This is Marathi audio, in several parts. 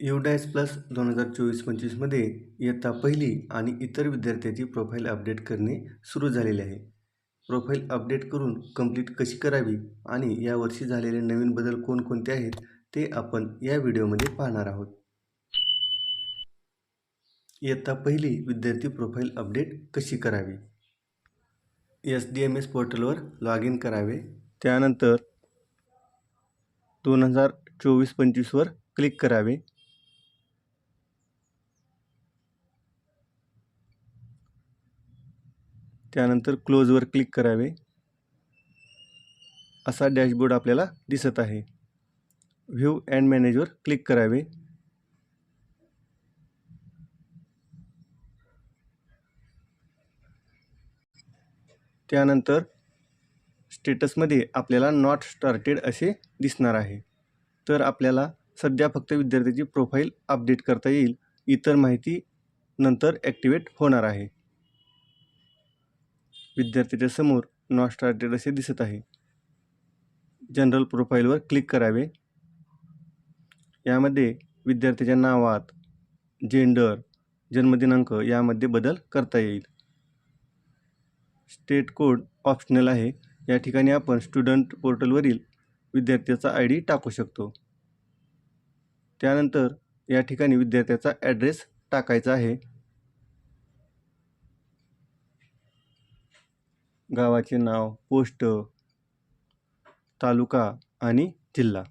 युडायस प्लस दोन हजार चोवीस पंचवीसमध्ये इयत्ता पहिली आणि इतर विद्यार्थ्याची प्रोफाईल अपडेट करणे सुरू झालेले आहे. प्रोफाईल अपडेट करून कंप्लीट कशी करावी आणि यावर्षी झालेले नवीन बदल कोणकोणते आहेत ते आपण या व्हिडिओमध्ये पाहणार आहोत. इयत्ता पहिली विद्यार्थी प्रोफाईल अपडेट कशी करावी? एस डी एम एस पोर्टलवर लॉग इन करावे. त्यानंतर दोन हजार चोवीस पंचवीसवर क्लिक करावे. त्यानंतर क्लोजवर क्लिक करावे. असा डॅशबोर्ड आपल्याला दिसत आहे. व्ह्यू अँड मॅनेजवर क्लिक करावे. त्यानंतर स्टेटसमध्ये आपल्याला नॉट स्टार्टेड असे दिसणार आहे. तर आपल्याला सध्या फक्त विद्यार्थ्याची प्रोफाईल अपडेट करता येईल. इतर माहिती नंतर ॲक्टिवेट होणार आहे. विद्यार्थ्याच्या समोर नॉट स्टार्टेड असे दिसत आहे. जनरल प्रोफाईलवर क्लिक करावे. यामध्ये विद्यार्थ्याच्या नावात जेंडर जन्मदिनांक यामध्ये बदल करता येईल. स्टेट कोड ऑप्शनल आहे. या ठिकाणी आपण स्टुडंट पोर्टलवरील विद्यार्थ्याचा आय डी टाकू शकतो. त्यानंतर या ठिकाणी विद्यार्थ्याचा ॲड्रेस टाकायचा आहे. गावाचे नाव पोस्ट तालुका आणि जिल्हा.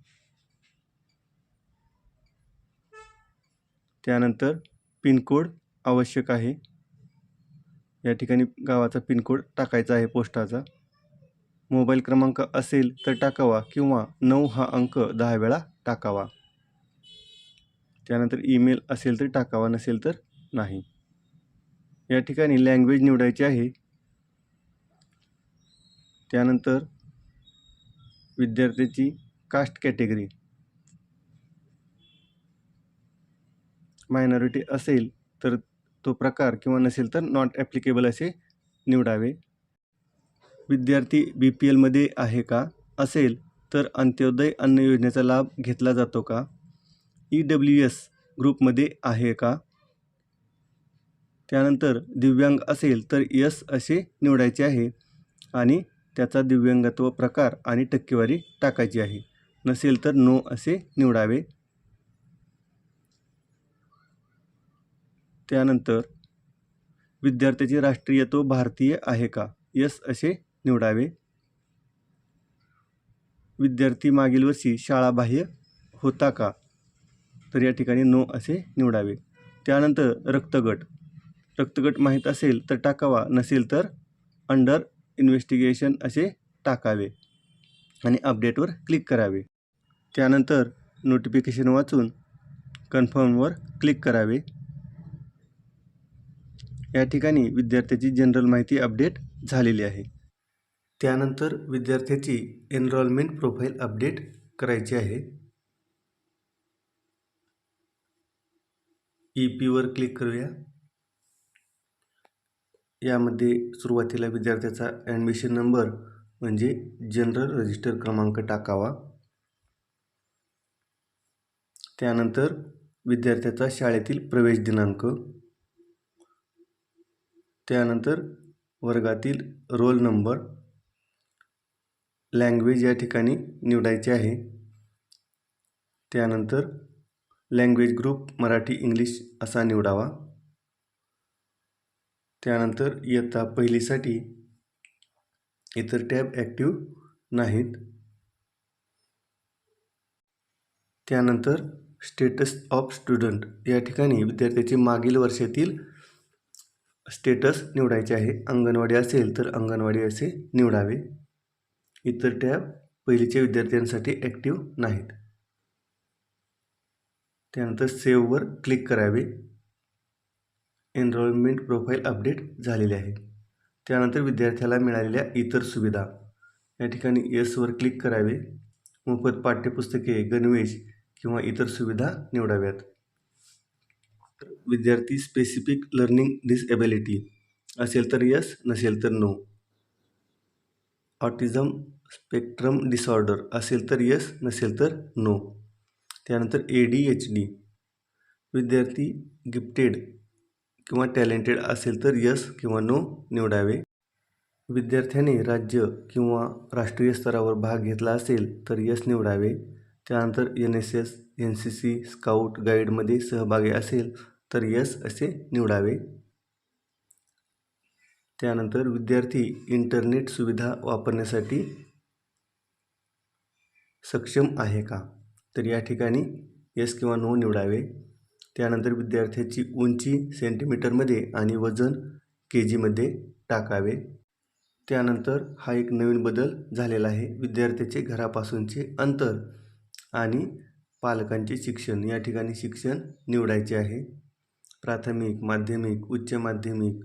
त्यानंतर पिनकोड आवश्यक आहे. या ठिकाणी गावाचा पिनकोड टाकायचा आहे पोस्टाचा. मोबाईल क्रमांक असेल तर टाकावा किंवा नऊ हा अंक दहा वेळा टाकावा. त्यानंतर ईमेल असेल तर टाकावा नसेल तर नाही. या ठिकाणी लँग्वेज निवडायची आहे. त्यानंतर विद्यार्थ्याची कास्ट कॅटेगरी मायनॉरिटी असेल तर तो प्रकार किंवा नसेल तर नॉट ॲप्लिकेबल असे निवडावे. विद्यार्थी बी पी एलमध्ये आहे का? असेल तर अंत्योदय अन्न योजनेचा लाभ घेतला जातो का? ई डब्ल्यू एस ग्रुपमध्ये आहे का? त्यानंतर दिव्यांग असेल तर यस असे निवडायचे आहे. आणि त्याचा दिव्यांगत्व प्रकार आणि टक्केवारी टाकायची आहे. नसेल तर नो असे निवडावे. त्यानंतर विद्यार्थ्याचे राष्ट्रीयत्व भारतीय आहे का? यस असे निवडावे. विद्यार्थी मागील वर्षी शाळाबाह्य होता का? तर या ठिकाणी नो असे निवडावे. त्यानंतर रक्तगट. रक्तगट माहीत असेल तर टाकावा नसेल तर अंडर इन्व्हेस्टिगेशन असे टाकावे आणि अपडेटवर क्लिक करावे. त्यानंतर नोटिफिकेशन वाचून कन्फर्मवर क्लिक करावे. या ठिकाणी विद्यार्थ्याची जनरल माहिती अपडेट झालेली आहे. त्यानंतर विद्यार्थ्याची एनरोलमेंट प्रोफाईल अपडेट करायची आहे. ई पीवर क्लिक करूया. यामध्ये सुरुवातीला विद्यार्थ्याचा ॲडमिशन नंबर म्हणजे जनरल रजिस्टर क्रमांक टाकावा. त्यानंतर विद्यार्थ्याचा शाळेतील प्रवेश दिनांक. त्यानंतर वर्गातील रोल नंबर लँग्वेज या ठिकाणी निवडायचे आहे. त्यानंतर लँग्वेज ग्रुप मराठी इंग्लिश असा निवडावा. त्यानंतर इयत्ता पहिलीसाठी इतर टॅब ॲक्टिव्ह नाहीत. त्यानंतर स्टेटस ऑफ स्टुडंट या ठिकाणी विद्यार्थ्याचे मागील वर्षातील स्टेटस निवडायचे आहे. अंगणवाडी असेल तर अंगणवाडी असे निवडावे. इतर टॅब पहिलीच्या विद्यार्थ्यांसाठी ॲक्टिव्ह नाहीत. त्यानंतर सेव्हवर क्लिक करावे. एनरोलमेंट प्रोफाईल अपडेट झालेले आहे. त्यानंतर विद्यार्थ्याला मिळालेल्या इतर सुविधा. या ठिकाणी यसवर क्लिक करावे. मोफत पाठ्यपुस्तके गणवेश किंवा इतर सुविधा निवडाव्यात. विद्यार्थी स्पेसिफिक लर्निंग डिसएबिलिटी असेल तर यस नसेल तर नो ऑटिझम स्पेक्ट्रम डिसऑर्डर असेल तर यस नसेल तर नो त्यानंतर ए डी एच डी विद्यार्थी गिफ्टेड किंवा टॅलेंटेड असेल तर यस किंवा नो निवडावे. विद्यार्थ्याने राज्य किंवा राष्ट्रीय स्तरावर भाग घेतला असेल तर यस निवडावे. त्यानंतर N S S N C C scout गाईडमध्ये सहभागी असेल तर यस असे निवडावे. त्यानंतर विद्यार्थी इंटरनेट सुविधा वापरण्यासाठी सक्षम आहे का? तर या ठिकाणी यस किंवा नो निवडावे. त्यानंतर विद्यार्थ्याची उंची सेंटीमीटरमध्ये आणि वजन के जीमध्ये टाकावे. त्यानंतर हा एक नवीन बदल झालेला आहे. विद्यार्थ्याचे घरापासूनचे अंतर आणि पालकांचे शिक्षण या ठिकाणी शिक्षण निवडायचे आहे. प्राथमिक माध्यमिक उच्च माध्यमिक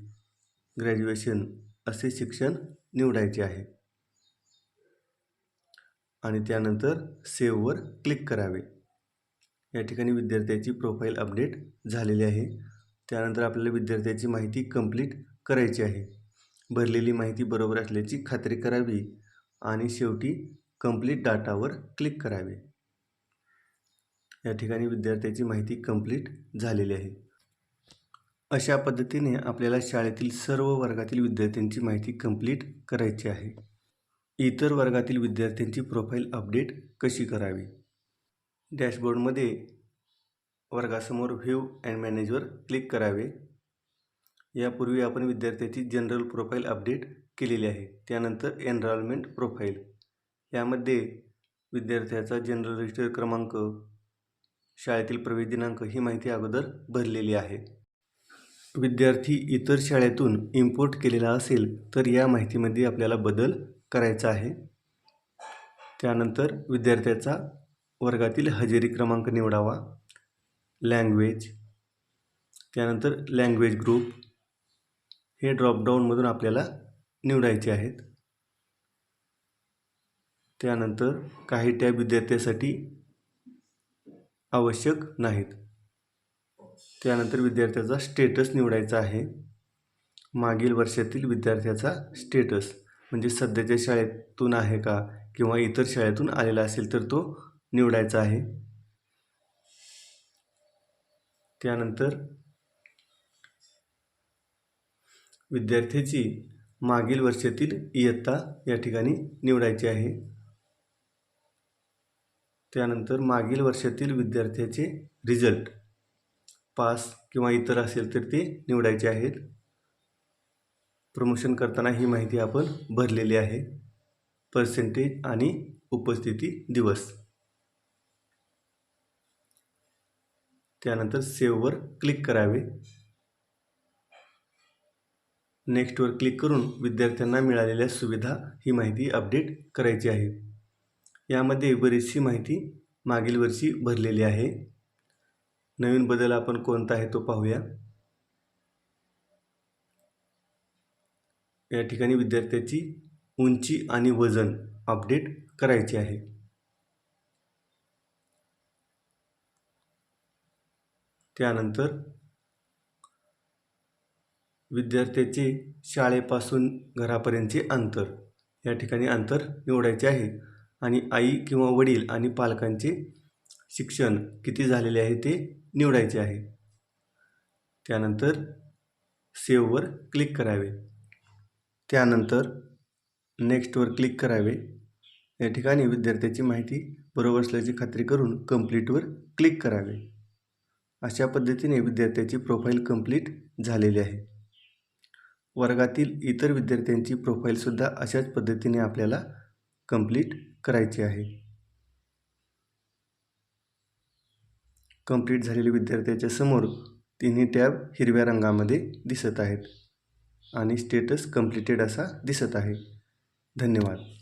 ग्रॅज्युएशन असे शिक्षण निवडायचे आहे. आणि त्यानंतर सेववर क्लिक करावे. या ठिकाणी विद्यार्थ्याची प्रोफाईल अपडेट झालेली आहे. त्यानंतर आपल्याला विद्यार्थ्याची माहिती कंप्लीट करायची आहे. भरलेली माहिती बरोबर असल्याची खात्री करावी आणि शेवटी कंप्लीट डाटावर क्लिक करावे. या ठिकाणी विद्यार्थ्याची माहिती कंप्लीट झालेली आहे. अशा पद्धतीने आपल्याला शाळेतील सर्व वर्गातील विद्यार्थ्यांची माहिती कंप्लीट करायची आहे. इतर वर्गातील विद्यार्थ्यांची प्रोफाईल अपडेट कशी करावी? डॅशबोर्डमध्ये वर्गासमोर व्ह्यू अँड मॅनेजवर क्लिक करावे. यापूर्वी आपण विद्यार्थ्याची जनरल प्रोफाईल अपडेट केलेली आहे. त्यानंतर एनरॉलमेंट प्रोफाईल. यामध्ये विद्यार्थ्याचा जनरल रजिस्टर क्रमांक शाळेतील प्रवेश दिनांक ही माहिती अगोदर भरलेली आहे. विद्यार्थी इतर शाळेतून इम्पोर्ट केलेला असेल तर या माहितीमध्ये आपल्याला बदल करायचा आहे. त्यानंतर विद्यार्थ्याचा वर्गातील हजेरी क्रमांक निवडावा. लँग्वेज त्यानंतर लँग्वेज ग्रुप हे ड्रॉपडाऊनमधून आपल्याला निवडायचे आहेत. त्यानंतर काही टॅब विद्यार्थ्यासाठी आवश्यक नाहीत. त्यानंतर विद्यार्थ्याचा स्टेटस निवडायचा आहे. मागील वर्षातील विद्यार्थ्याचा स्टेटस म्हणजे सध्याच्या शाळेतून आहे का? किंवा इतर शाळेतून आलेला असेल तर तो निवडायचा आहे. त्यानंतर विद्यार्थ्याची मागील वर्षातील इयत्ता या ठिकाणी निवडायची आहे. त्यानंतर मागील वर्षातील विद्यार्थ्याचे रिझल्ट पास किंवा इतर असेल तर ते निवडायचे आहेत. प्रमोशन करताना ही माहिती आपण भरलेली आहे. पर्सेंटेज आणि उपस्थिती दिवस. त्यानंतर सेव्हवर क्लिक करावे. नेक्स्टवर क्लिक करून विद्यार्थ्यांना मिळालेल्या सुविधा ही माहिती अपडेट करायची आहे. यामध्ये बरीचशी माहिती मागील वर्षी भरलेली आहे. नवीन बदल आपण कोणता आहे तो पाहूया. या ठिकाणी विद्यार्थ्याची उंची आणि वजन अपडेट करायचे आहे. त्यानंतर विद्यार्थ्याचे शाळेपासून घरापर्यंतचे अंतर. या ठिकाणी अंतर निवडायचे आहे. आणि आई किंवा वडील आणि पालकांचे शिक्षण किती झालेले आहे ते निवडायचे आहे. त्यानंतर सेववर क्लिक करावे. त्यानंतर नेक्स्टवर क्लिक करावे. या ठिकाणी विद्यार्थ्याची माहिती बरोबर असल्याची खात्री करून कंप्लीटवर क्लिक करावे. अशा पद्धतीने विद्यार्थ्याची प्रोफाईल कंप्लीट झालेली आहे. वर्गातील इतर विद्यार्थ्यांची प्रोफाईलसुद्धा अशाच पद्धतीने आपल्याला कंप्लीट करायची आहे. कंप्लीट झालेल्या विद्यार्थ्याच्या समोर तिन्ही टॅब हिरव्या रंगामध्ये दिसत आहेत आणि स्टेटस कंप्लीटेड असा दिसत आहे. धन्यवाद.